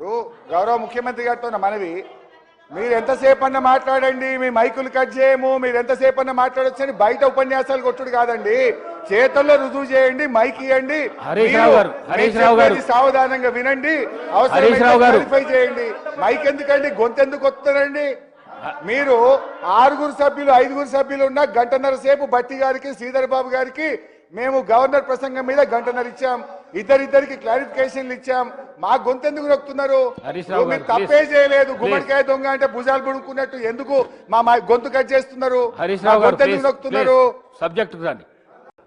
ఇప్పుడు గౌరవ ముఖ్యమంత్రి గారితో మనవి మీరు ఎంతసేపు అన్న మాట్లాడండి మీ మైకులు కట్ చేయము మీరు ఎంతసేపు అన్న మాట్లాడొచ్చని బయట ఉపన్యాసాలు కొట్టుడు కాదండి. చేతుల్లో రుజువు చేయండి మైక్ ఇవ్వండి సావధానంగా వినండి. క్లారిఫై చేయండి. మైక్ ఎందుకండి? గొంతెందుకు వస్తారండి మీరు ఆరుగురు సభ్యులు ఐదుగురు సభ్యులు ఉన్న గంటన్నర సేపు బట్టి గారికి శ్రీధర్ బాబు గారికి మేము గవర్నర్ ప్రసంగం మీద గంటన్నర ఇచ్చాం. ఇద్దరిద్దరికి క్లారిఫికేషన్లు ఇచ్చాం. మా గొంతెందుకు నొక్కుతున్నారు? మీరు తప్పే. చేయలేదు. గుమ్మడికాయ దొంగ అంటే భుజాలు పుడుకున్నట్టు ఎందుకు మా మా గొంతు కట్ చేస్తున్నారు? గొంతెందుకు నొక్కుతున్నారు? సబ్జెక్ట్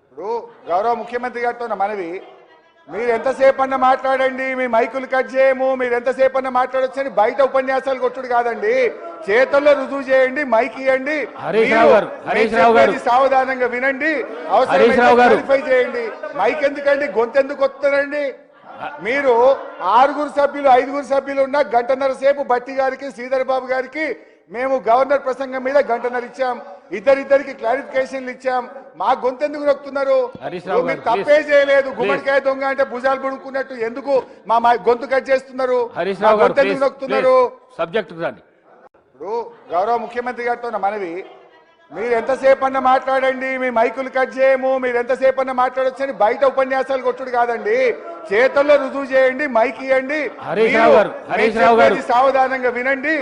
ఇప్పుడు గౌరవ ముఖ్యమంత్రి గారితో మనవి మీరు ఎంతసేపు అన్న మాట్లాడండి మీ మైకులు కట్ చేయము మీరు ఎంతసేపు అన్న మాట్లాడొచ్చని బయట ఉపన్యాసాలు కొట్టుడు కాదండి. చేతుల్లో రుజువు చేయండి మైక్ ఇవ్వండి సావధానంగా వినండి. క్లారిఫై చేయండి. మైక్ ఎందుకండి? గొంతెందుకు వస్తారండి మీరు ఆరుగురు సభ్యులు ఐదుగురు సభ్యులు ఉన్న గంటన్నర సేపు బట్టి గారికి శ్రీధర్ బాబు గారికి మేము గవర్నర్ ప్రసంగం మీద గంటన్నర ఇచ్చాం. ఇద్దరిద్దరికి క్లారిఫికేషన్లు ఇచ్చాం. మా నొక్కుతున్నారు? రావు మీరు గారు, తప్పే. చేయలేదు. గుమ్మడికాయ దొంగ అంటే భుజాలు పుడుకున్నట్టు ఎందుకు మా మా గొంతు కట్ చేస్తున్నారు? గొంతెందుకు ప్లీజ్ నొక్కుతున్నారు? సబ్జెక్ట్ ఇప్పుడు గౌరవ ముఖ్యమంత్రి గారితో మనవి మీరు ఎంతసేపు అన్న మాట్లాడండి మీ మైకులు కట్ చేయము మీరు ఎంతసేపు అన్న మాట్లాడొచ్చని బయట ఉపన్యాసాలు కొట్టుడు కాదండి. చేతుల్లో రుజువు చేయండి మైక్ ఇవ్వండి హరీష్ రావు గారు, మీరు హరీష్ రావు గారు. చెప్పేది సావధానంగా వినండి.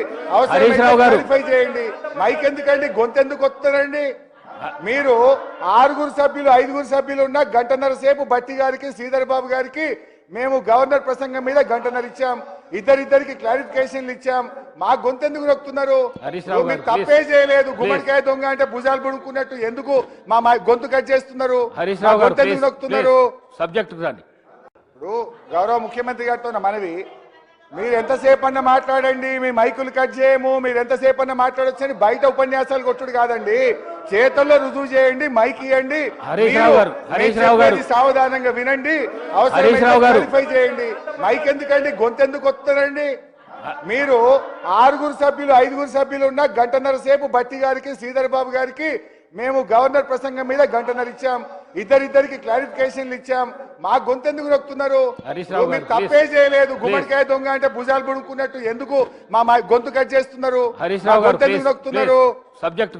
క్లారిఫై చేయండి. మైక్ ఎందుకండి? గొంతెందుకు వస్తారండి మీరు ఆరుగురు సభ్యులు ఐదుగురు సభ్యులు ఉన్న గంటన్నర సేపు బట్టి గారికి శ్రీధర్ బాబు గారికి మేము గవర్నర్ ప్రసంగం మీద గంటన్నర ఇచ్చాం. ఇద్దరిద్దరికి క్లారిఫికేషన్లు ఇచ్చాం. మా గొంతెందుకు నొక్కుతున్నారు? మీరు తప్పే. చేయలేదు. గుమ్మడికాయ దొంగ అంటే భుజాలు పుడుకున్నట్టు ఎందుకు మా గొంతు కట్ చేస్తున్నారు? గొంతెందుకు నొక్కుతున్నారు? సబ్జెక్ట్ ఇప్పుడు గౌరవ ముఖ్యమంత్రి గారితో మనవి మీరు ఎంతసేపు అన్న మాట్లాడండి మీ మైకులు కట్ చేయము మీరు ఎంతసేపు అన్న మాట్లాడొచ్చని బయట ఉపన్యాసాలు కొట్టుడు కాదండి. చేతుల్లో రుజువు చేయండి మైక్ ఇవ్వండి సావధానంగా వినండి. క్లారిఫై చేయండి. మైక్ ఎందుకండి? గొంతెందుకు వస్తారండి మీరు ఆరుగురు సభ్యులు ఐదుగురు సభ్యులు ఉన్న గంటన్నర సేపు బట్టి గారికి శ్రీధర్ బాబు గారికి మేము గవర్నర్ ప్రసంగం మీద గంటన్నర ఇచ్చాం. ఇద్దరిద్దరికి క్లారిఫికేషన్లు ఇచ్చాం. మా గొంతెందుకు నొక్కుతున్నారు? మీరు తప్పే. చేయలేదు. గుమ్మడికాయ దొంగ అంటే భుజాలు పుడుకున్నట్టు ఎందుకు మా మా గొంతు కట్ చేస్తున్నారు? నొక్కుతున్నారు? సబ్జెక్ట్